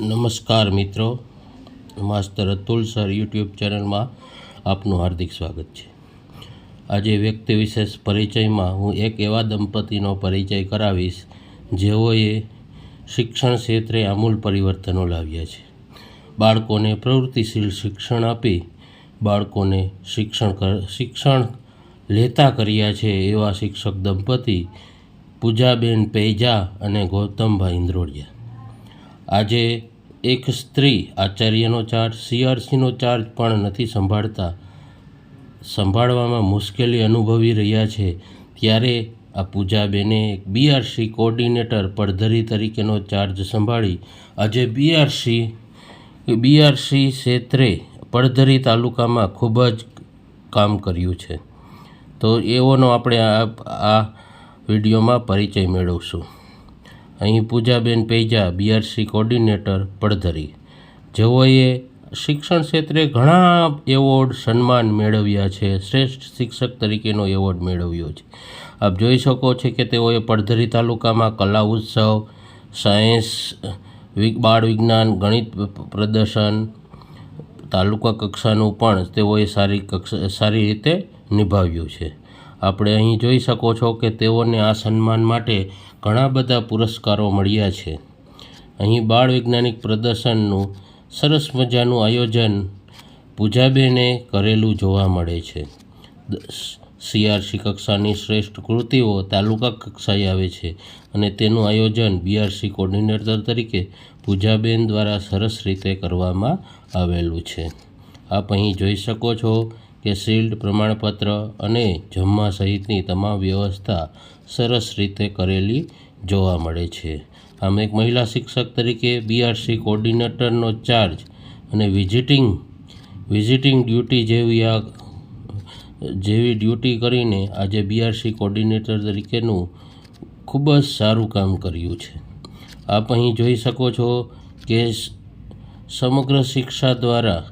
નમસ્કાર મિત્રો. માસ્તર Atul sir YouTube ચેનલમાં આપનું હાર્દિક સ્વાગત છે. આજે વ્યક્તિ વિશેષ પરિચયમાં હું એક એવા દંપતીનો પરિચય કરાવીશ, જેઓએ શિક્ષણ ક્ષેત્રે આમૂલ પરિવર્તનો લાવ્યા છે. બાળકોને પ્રવૃત્તિશીલ શિક્ષણ આપી, બાળકોને શિક્ષણ કર, શિક્ષણ લેતા કર્યા છે એવા શિક્ષક દંપતી પૂજાબેન પૈજા અને ગૌતમભાઈ ઇન્દ્રોડિયા. આજે એક સ્ત્રી આચાર્યનો ચાર્જ સીઆરસીનો ચાર્જ પણ નથી સંભાળતા. સંભાળવામાં મુશ્કેલી અનુભવી રહ્યા છે. ત્યારે આ પૂજાબેને બીઆરસી કોર્ડિનેટર પડધરી તરીકેનો ચાર્જ સંભાળી આજે બીઆરસી બીઆરસી ક્ષેત્રે પડધરી તાલુકામાં ખૂબ જ કામ કર્યું છે. તો એઓનો આપણે આ આ વિડીયોમાં પરિચય મેળવશું. અહીં પૂજાબેન પૈજા, બીઆરસી કોર્ડિનેટર, પડધરી. જેઓએ શિક્ષણ ક્ષેત્રે ઘણા એવોર્ડ સન્માન મેળવ્યા છે, શ્રેષ્ઠ શિક્ષક તરીકેનો એવોર્ડ મેળવ્યો છે. આપ જોઈ શકો છો કે તેઓએ પડધરી તાલુકામાં કલા ઉત્સવ, સાયન્સ બાળ વિજ્ઞાન, ગણિત પ્રદર્શન, તાલુકા કક્ષાનું પણ તેઓએ સારી કક્ષા, સારી રીતે નિભાવ્યું છે. આપણે અહીં જોઈ શકો છો કે તેઓને આ સન્માન માટે ઘણા બધા પુરસ્કારો મળ્યા છે. અહીં બાળ વૈજ્ઞાનિક પ્રદર્શનનું સરસ મજાનું આયોજન પૂજાબેને કરેલું જોવા મળે છે. સીઆરસી કક્ષાની શ્રેષ્ઠ કૃતિઓ તાલુકા કક્ષાએ આવે છે અને તેનું આયોજન બીઆરસી કોર્ડિનેટર તરીકે પૂજાબેન દ્વારા સરસ રીતે કરવામાં આવેલું છે. આપ અહીં જોઈ શકો છો કે શિલ્ડ, પ્રમાણપત્ર અને જમવા સહિતની તમામ વ્યવસ્થા સરસ રીતે કરેલી જોવા મળે છે. આમ એક મહિલા શિક્ષક તરીકે બીઆરસી કોર્ડિનેટરનો ચાર્જ અને વિઝિટિંગ વિઝિટિંગ ડ્યુટી જેવી આ, જેવી ડ્યુટી કરીને આજે બીઆરસી કોર્ડિનેટર તરીકેનું ખૂબ જ સારું કામ કર્યું છે. આપ અહીં જોઈ શકો છો કે સમગ્ર શિક્ષા દ્વારા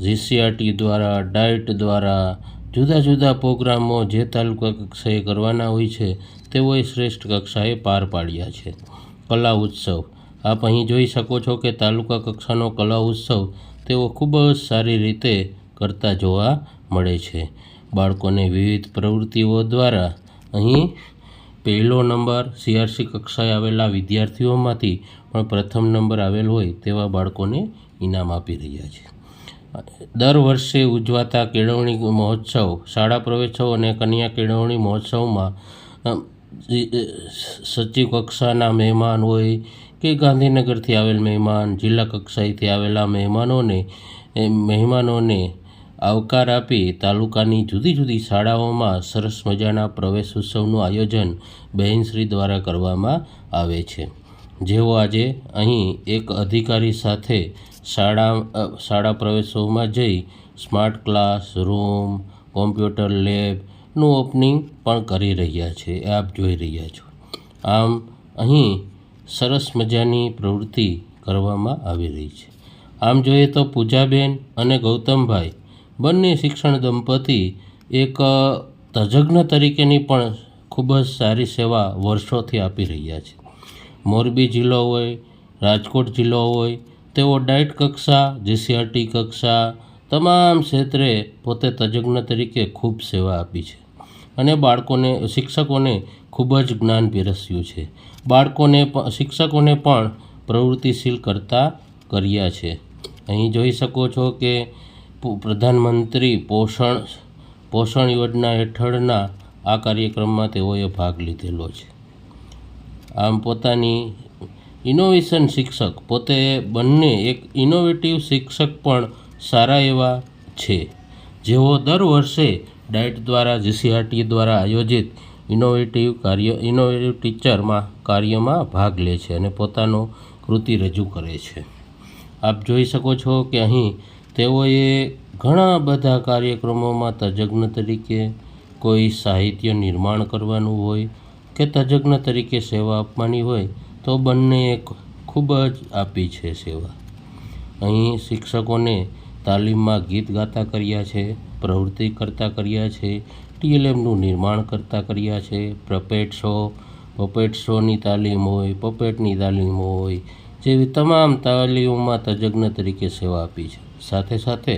જીસીઆરટી દ્વારા, ડાયટ દ્વારા, જુદા જુદા પ્રોગ્રામો જે તાલુકા કક્ષાએ કરવાના હોય છે, તેઓએ શ્રેષ્ઠ કક્ષાએ પાર પાડ્યા છે. કલા ઉત્સવ. આપ અહીં જોઈ શકો છો કે તાલુકા કક્ષાનો કલા ઉત્સવ તેઓ ખૂબ જ સારી રીતે કરતા જોવા મળે છે. બાળકોને વિવિધ પ્રવૃત્તિઓ દ્વારા અહીં પહેલો નંબર સીઆરસી કક્ષાએ આવેલા વિદ્યાર્થીઓમાંથી પણ પ્રથમ નંબર આવેલ હોય તેવા બાળકોને ઇનામ આપી રહ્યા છે. દર વર્ષે ઉજવાતા કેળવણી મહોત્સવ, શાળા પ્રવેશોત્સવ અને કન્યા કેળવણી મહોત્સવમાં સચિવ કક્ષાના મહેમાન હોય કે ગાંધીનગરથી આવેલ મહેમાન, જિલ્લા કક્ષાએથી આવેલા મહેમાનોને મહેમાનોને આવકાર આપી તાલુકાની જુદી જુદી શાળાઓમાં સરસ મજાના પ્રવેશ ઉત્સવનું આયોજન બહેનશ્રી દ્વારા કરવામાં આવે છે. જેઓ આજે અહીં એક અધિકારી સાથે શાળા શાળા પ્રવેશોમાં જઈ સ્માર્ટ ક્લાસ, રૂમ, કોમ્પ્યુટર લેબનું ઓપનિંગ પણ કરી રહ્યા છે. એ આપ જોઈ રહ્યા છો. આમ અહીં સરસ મજાની પ્રવૃત્તિ કરવામાં આવી રહી છે. આમ જોઈએ તો પૂજાબેન અને ગૌતમભાઈ બંને શિક્ષણ દંપતી એક તજજ્ઞ તરીકેની પણ ખૂબ જ સારી સેવા વર્ષોથી આપી રહ્યા છે. મોરબી જિલ્લો હોય, રાજકોટ જિલ્લો હોય તેઓ ડાયટ કક્ષા, જીસીઆરટી કક્ષા, તમામ ક્ષેત્રે પોતે તજજ્ઞ તરીકે ખૂબ સેવા આપી છે અને બાળકોને, શિક્ષકોને ખૂબ જ જ્ઞાન પીરસ્યું છે. બાળકોને શિક્ષકોને પણ પ્રવૃત્તિશીલ કરતા કર્યા છે. અહીં જોઈ શકો છો કે પ્રધાનમંત્રી પોષણ પોષણ યોજના હેઠળના આ કાર્યક્રમમાં તેઓએ ભાગ લીધેલો છે. આમ પોતાની ઇનોવેશન શિક્ષક પોતે બંને એક ઇનોવેટિવ શિક્ષક પણ સારા એવા છે. જેઓ દર વર્ષે ડાયટ દ્વારા, જીસીઆરટી દ્વારા આયોજિત ઇનોવેટિવ કાર્ય, ઇનોવેટિવ ટીચરમાં કાર્યમાં ભાગ લે છે અને પોતાનો કૃતિ રજૂ કરે છે. આપ જોઈ શકો છો કે અહીં તેઓએ ઘણા બધા કાર્યક્રમોમાં તજજ્ઞ તરીકે કોઈ સાહિત્ય નિર્માણ કરવાનું હોય કે તજજ્ઞ તરીકે સેવા આપવાની હોય તો બંને ખૂબ જ આપી છે સેવા. અહીં શિક્ષકોને તાલીમમાં ગીત ગાતા કર્યા છે, પ્રવૃત્તિ કરતા કર્યા છે, ટીએલએમનું નિર્માણ કરતા કર્યા છે પ્રપેટ શો પપેટ શોની તાલીમ હોય પપેટની તાલીમ હોય, જેવી તમામ તાલીમોમાં તજજ્ઞ તરીકે સેવા આપી છે. સાથે સાથે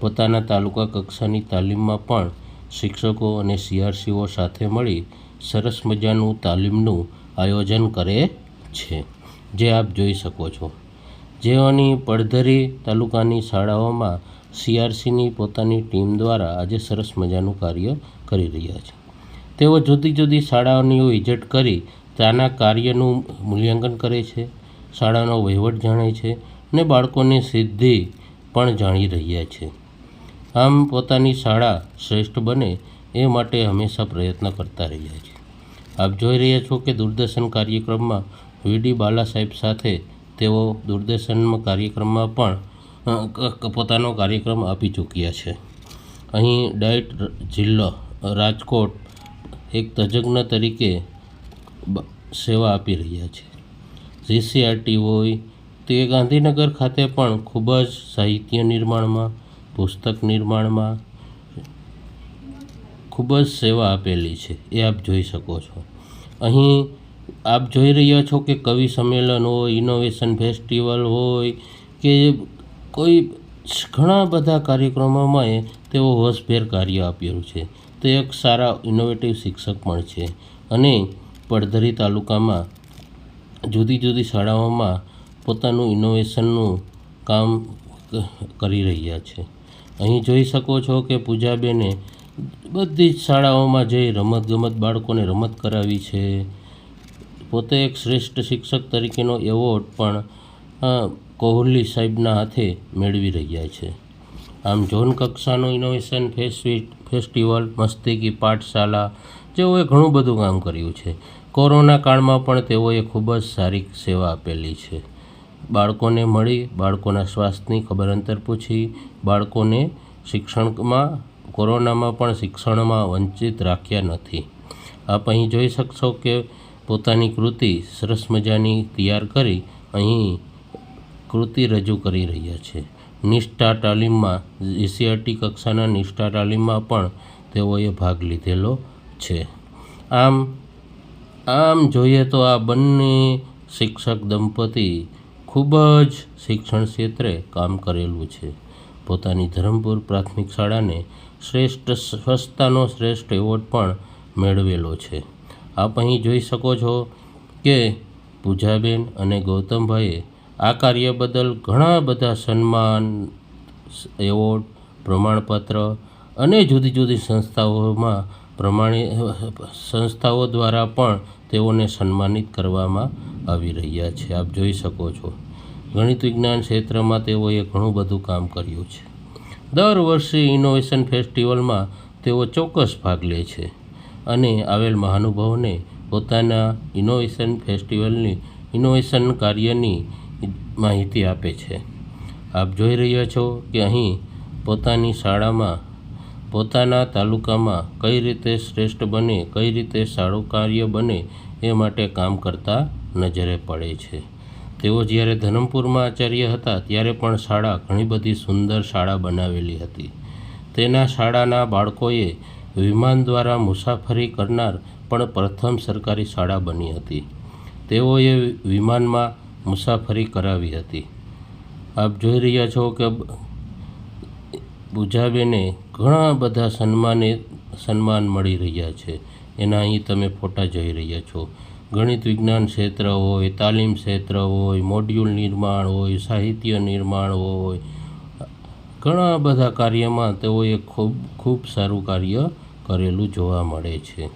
પોતાના તાલુકા કક્ષાની તાલીમમાં પણ શિક્ષકો અને સીઆરસીઓ સાથે મળી સરસ મજાનું તાલીમનું આયોજન કરે છે, જે આપ જોઈ શકો છો. જેઓની પડધરી તાલુકાની શાળાઓમાં સીઆરસીની પોતાની ટીમ દ્વારા આજે સરસ મજાનું કાર્ય કરી રહ્યા છે. તેઓ જુદી જુદી શાળાઓની વિઝિટ કરી ત્યાંના કાર્યનું મૂલ્યાંકન કરે છે, શાળાનો વહીવટ જાણે છે અને બાળકોની સિદ્ધિ પણ જાણી રહ્યા છે. આમ પોતાની શાળા શ્રેષ્ઠ બને એ માટે હંમેશા પ્રયત્ન કરતા રહ્યા છે. આપ જોઈ રહ્યા છો કે દૂરદર્શન કાર્યક્રમમાં વીડી બાલા સાહેબ સાથે તેઓ દૂરદર્શનમાં કાર્યક્રમમાં પણ પોતાનો કાર્યક્રમ આપી ચૂક્યા છે. અહીં ડાયટ જિલ્લો રાજકોટ એક તજજ્ઞ તરીકે સેવા આપી રહ્યા છે. જીસીઆરટી હોય, તે ગાંધીનગર ખાતે પણ ખૂબ જ સાહિત્ય નિર્માણમાં, પુસ્તક નિર્માણમાં ખૂબ જ સેવા આપેલી છે. એ આપ જોઈ શકો છો. અહીં આપ જોઈ રહ્યા છો કે કવિ સંમેલન હોય ઇનોવેશન ફેસ્ટિવલ હોય, કે કોઈ ઘણા બધા કાર્યક્રમોમાં તેઓ હોશભેર કાર્ય આપ્યું છે. તે એક સારા ઇનોવેટિવ શિક્ષક પણ છે. અને પડધરી તાલુકામાં જુદી જુદી શાળાઓમાં પોતાનું ઇનોવેશનનું કામ કરી રહ્યા છે. અહીં જોઈ શકો છો કે પૂજાબેને બધી જ શાળાઓમાં જઈ રમતગમત બાળકોને રમત કરાવી છે. પોતે એક શ્રેષ્ઠ શિક્ષક તરીકેનો એવોર્ડ પણ કોહલી સાહેબના હાથે મેળવી રહ્યા છે. આમ ઝોન કક્ષાનો ઇનોવેશન ફેસ્ટ ફેસ્ટિવલ મસ્તીકી પાઠશાલા, જેઓએ ઘણું બધું કામ કર્યું છે. કોરોના કાળમાં પણ તેઓએ ખૂબ જ સારી સેવા આપેલી છે. બાળકોને મળી, બાળકોના સ્વાસ્થ્યની ખબર અંતર પૂછી, બાળકોને શિક્ષણમાં, કોરોનામાં પણ શિક્ષણમાં વંચિત રાખ્યા નથી. આપ અહીં જોઈ શકશો કે પોતાની કૃતિ સરસ મજાની તૈયાર કરી અહીં કૃતિ રજૂ કરી રહ્યા છે. નિષ્ઠા તાલીમમાં એસીઆરટી કક્ષાના નિષ્ઠા તાલીમમાં પણ તેઓએ ભાગ લીધેલો છે. આમ આમ જોઈએ તો આ બંને શિક્ષક દંપતી ખૂબ જ શિક્ષણ ક્ષેત્રે કામ કરેલું છે. પોતાની ધરમપુર પ્રાથમિક શાળાને શ્રેષ્ઠ સ્વચ્છતાનો શ્રેષ્ઠ એવોર્ડ પણ મેળવેલો છે. આપ અહીં જોઈ શકો છો કે પૂજાબેન અને ગૌતમભાઈએ આ કાર્ય બદલ ઘણા બધા સન્માન, એવોર્ડ, પ્રમાણપત્ર અને જુદી જુદી સંસ્થાઓમાં પ્રમાણે, સંસ્થાઓ દ્વારા પણ તેઓને સન્માનિત કરવામાં આવી રહ્યા છે. આપ જોઈ શકો છો. ગણિત વિજ્ઞાન ક્ષેત્રમાં તેઓએ ઘણું બધું કામ કર્યું છે. દર વર્ષે ઇનોવેશન ફેસ્ટિવલમાં તેઓ ચોક્કસ ભાગ લે છે. અને આવેલ મહાનુભાવોને પોતાના ઇનોવેશન ફેસ્ટિવલની ઇનોવેશન કાર્યની માહિતી આપે છે. આપ જોઈ રહ્યા છો કે અહીં પોતાની શાળામાં, પોતાના તાલુકામાં કઈ રીતે શ્રેષ્ઠ બને, કઈ રીતે સારું કાર્ય બને એ માટે કામ કરતા નજરે પડે છે. તેઓ જ્યારે ધરમપુરમાં આચાર્ય હતા ત્યારે પણ શાળા ઘણી બધી સુંદર શાળા બનાવેલી હતી. તેના શાળાના બાળકોએ વિમાન દ્વારા મુસાફરી કરનાર પણ પ્રથમ સરકારી શાળા બની હતી. તેઓએ વિમાનમાં મુસાફરી કરાવી હતી. આપ જોઈ રહ્યા છો કે પૂજાબેને ઘણા બધા સન્માને સન્માન મળી રહ્યા છે. એના અહીં તમે ફોટા જોઈ રહ્યા છો. ગણિત વિજ્ઞાન ક્ષેત્ર હોય, તાલીમ ક્ષેત્ર હોય, મોડ્યુલ નિર્માણ હોય, સાહિત્ય નિર્માણ હોય, ઘણા બધા કાર્યમાં તેઓએ ખૂબ ખૂબ સારું કાર્ય કરેલું જોવા મળે છે.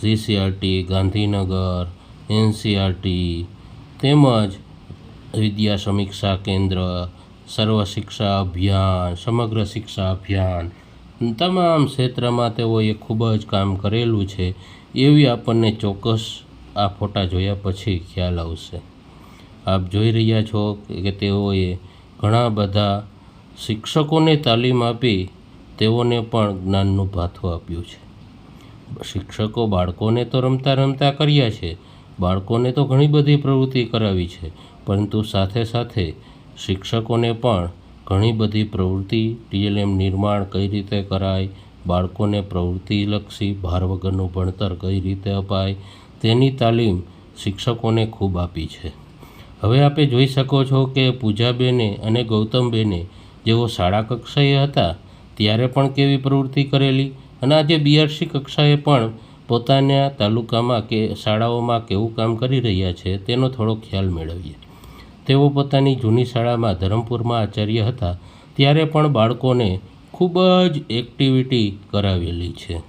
સીસીઆરટી ગાંધીનગર એનસીઆરટી તેમજ વિદ્યા સમીક્ષા કેન્દ્ર, સર્વ શિક્ષા અભિયાન, સમગ્ર શિક્ષા અભિયાન તમામ ક્ષેત્રમાં તેઓએ ખૂબ જ કામ કરેલું છે એવી આપણને ચોક્કસ આ ફોટા જોયા પછી ખ્યાલ આવશે. આપ જોઈ રહ્યા છો કે તેઓએ ઘણા બધા શિક્ષકોને તાલીમ આપી તેઓને પણ જ્ઞાનનું ભાથું આપ્યું છે. શિક્ષકો બાળકોને તો રમતા રમતા કર્યા છે. બાળકોને તો ઘણી બધી પ્રવૃત્તિ કરાવી છે. પરંતુ સાથે સાથે શિક્ષકોને પણ ઘણી બધી પ્રવૃત્તિ ટીએલએમ નિર્માણ કઈ રીતે કરાય, બાળકોને પ્રવૃત્તિલક્ષી ભાર વગરનું ભણતર કઈ રીતે અપાય, તેની તાલીમ શિક્ષકોને ખૂબ આપી છે. હવે આપે જોઈ શકો છો કે પૂજાબેને અને ગૌતમબેને જેઓ શાળા કક્ષાએ હતા ત્યારે પણ કેવી પ્રવૃત્તિ કરેલી? અને આજે બીઆરસી કક્ષાએ પણ પોતાના તાલુકામાં કે શાળાઓમાં કેવું કામ કરી રહ્યા છે તેનો થોડો ખ્યાલ મેળવીએ. તેઓ પોતાની જૂની શાળામાં ધરમપુરમાં આચાર્ય હતા, ત્યારે પણ બાળકોને ખૂબ જ એક્ટિવિટી કરાવેલી છે.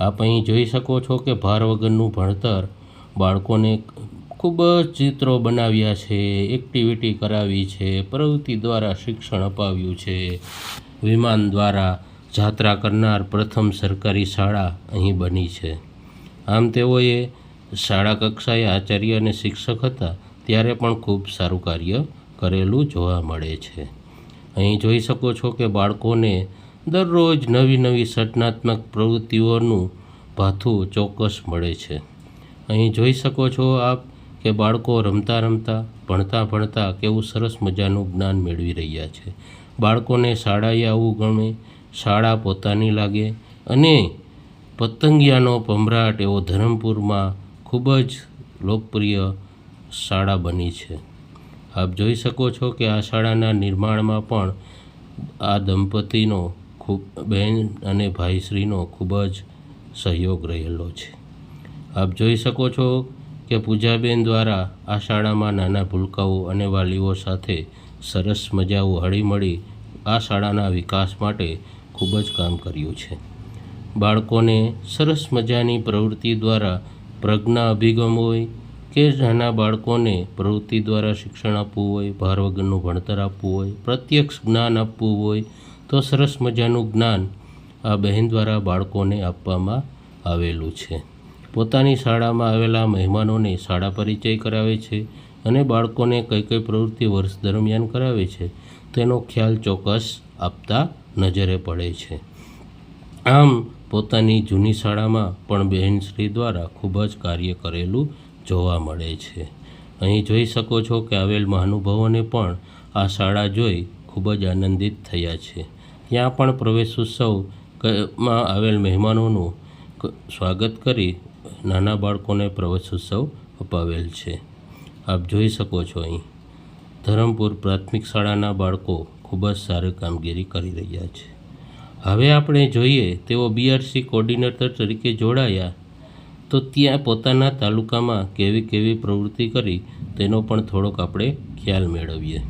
આપ અહીં જોઈ શકો છો કે ભાર વગરનું ભણતર બાળકોને ખૂબ જ ચિત્રો બનાવ્યા છે એક્ટિવિટી કરાવી છે, પ્રવૃત્તિ દ્વારા શિક્ષણ અપાવ્યું છે. વિમાન દ્વારા જાત્રા કરનાર પ્રથમ સરકારી શાળા અહીં બની છે. આમ તેઓએ શાળા કક્ષાએ આચાર્ય અને શિક્ષક હતા ત્યારે પણ ખૂબ સારું કાર્ય કરેલું જોવા મળે છે. અહીં જોઈ શકો છો કે બાળકોને દરરોજ નવી નવી સર્જનાત્મક પ્રવૃત્તિઓનું ભાથું ચોક્કસ મળે છે. અહીં જોઈ શકો છો આપ કે બાળકો રમતા રમતા, ભણતા ભણતા કેવું સરસ મજાનું જ્ઞાન મેળવી રહ્યા છે. બાળકોને શાળાએ આવવું ગમે, શાળા પોતાની લાગે અને પતંગિયાનો પમરાટ એવો ધરમપુરમાં ખૂબ જ લોકપ્રિય શાળા બની છે. આપ જોઈ શકો છો કે આ શાળાના નિર્માણમાં પણ આ દંપતીનો ખૂબ, બહેન અને ભાઈશ્રીનો ખૂબ જ સહયોગ રહેલો છે. આપ જોઈ શકો છો કે પૂજાબેન દ્વારા આ શાળામાં નાના ભૂલકાઓ અને વાલીઓ સાથે સરસ મજાઓ હળીમળી આ શાળાના વિકાસ માટે ખૂબ જ કામ કર્યું છે. બાળકોને સરસ મજાની પ્રવૃત્તિ દ્વારા પ્રજ્ઞા અભિગમ હોય કે નાના બાળકોને પ્રવૃત્તિ દ્વારા શિક્ષણ આપવું હોય ભાર વગરનું ભણતર આપવું હોય, પ્રત્યક્ષ જ્ઞાન આપવું હોય, તો સરસ મજાનું જ્ઞાન આ બહેન દ્વારા બાળકોને આપવામાં આવેલું છે. પોતાની શાળામાં આવેલા મહેમાનોને શાળા પરિચય કરાવે છે અને બાળકોને કઈ કઈ પ્રવૃત્તિ વર્ષ દરમિયાન કરાવે છે, તેનો ખ્યાલ ચોક્કસ આપતા નજરે પડે છે. આમ, પોતાની જૂની શાળામાં પણ બહેનશ્રી દ્વારા ખૂબ જ કાર્ય કરેલું જોવા મળે છે. અહીં જોઈ શકો છો કે આવેલ મહાનુભાવોને પણ આ શાળા જોઈ ખૂબ જ આનંદિત થયા છે. ત્યાં પણ પ્રવેશ ઉત્સવમાં આવેલ મહેમાનોનું સ્વાગત કરી નાના બાળકોને પ્રવેશ ઉત્સવ અપાવેલ છે. આપ જોઈ શકો છો અહીં. ધરમપુર પ્રાથમિક શાળાના બાળકો ખૂબ જ સારી કામગીરી કરી રહ્યા છે. હવે આપણે જોઈએ તેઓ બીઆરસી કોર્ડિનેટર તરીકે જોડાયા તો ત્યાં પોતાના તાલુકામાં કેવી કેવી પ્રવૃત્તિ કરી તેનો પણ થોડોક આપણે ખ્યાલ મેળવીએ.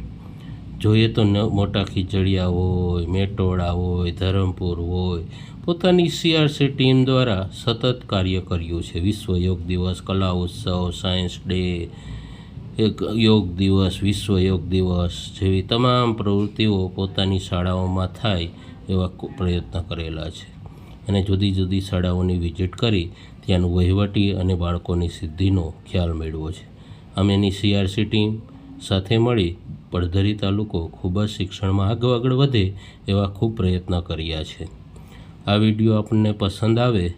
જોઈએ તો મોટા ખીચડિયા હોય મેટોડા હોય, ધરમપુર હોય, પોતાની સીઆરસી ટીમ દ્વારા સતત કાર્ય કર્યું છે. વિશ્વ યોગ દિવસ, કલા ઉત્સવ સાયન્સ ડે એક યોગ દિવસ, વિશ્વ યોગ દિવસ જેવી તમામ પ્રવૃત્તિઓ પોતાની શાળાઓમાં થાય એવા પ્રયત્ન કરેલા છે. અને જુદી જુદી શાળાઓની વિઝિટ કરી ત્યાંનું વહીવટી અને બાળકોની સિદ્ધિનો ખ્યાલ મેળવ્યો છે. અમે એની સીઆરસી ટીમ સાથે મળી પડધરી તાલુકો ખૂબ જ શિક્ષણમાં આગળ આગળ વધે એવા ખૂબ પ્રયત્ન કર્યા છે. આ વીડિયો આપણને પસંદ આવે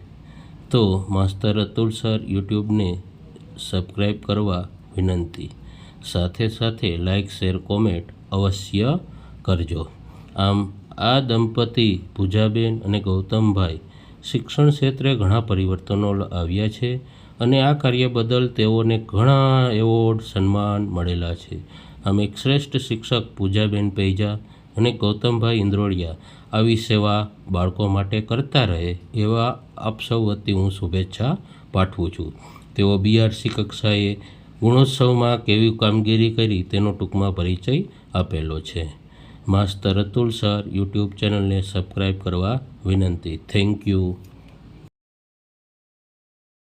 તો માસ્તર અતુલ સર યુટ્યુબને સબસ્ક્રાઈબ કરવા વિનંતી. સાથે સાથે લાઇક, શેર, કોમેન્ટ અવશ્ય કરજો. આમ આ દંપતી પૂજાબેન અને ગૌતમભાઈ શિક્ષણ ક્ષેત્રે ઘણા પરિવર્તનો આવ્યા છે. અને આ કાર્ય બદલ તેઓને ઘણા એવોર્ડ સન્માન મળેલા છે. આમ એક શ્રેષ્ઠ શિક્ષક પૂજાબેન પૈજા અને ગૌતમભાઈ ઇન્દ્રોડિયા આવી સેવા બાળકો માટે કરતા રહે એવા આપ સૌ વતી હું શુભેચ્છા પાઠવું છું. તેઓ બીઆરસી કક્ષાએ ગુણોત્સવમાં કેવી કામગીરી કરી તેનો ટૂંકમાં પરિચય આપેલો છે. માસ્તર અતુલ સર યુટ્યુબ ચેનલને સબસ્ક્રાઈબ કરવા વિનંતી. Thank you.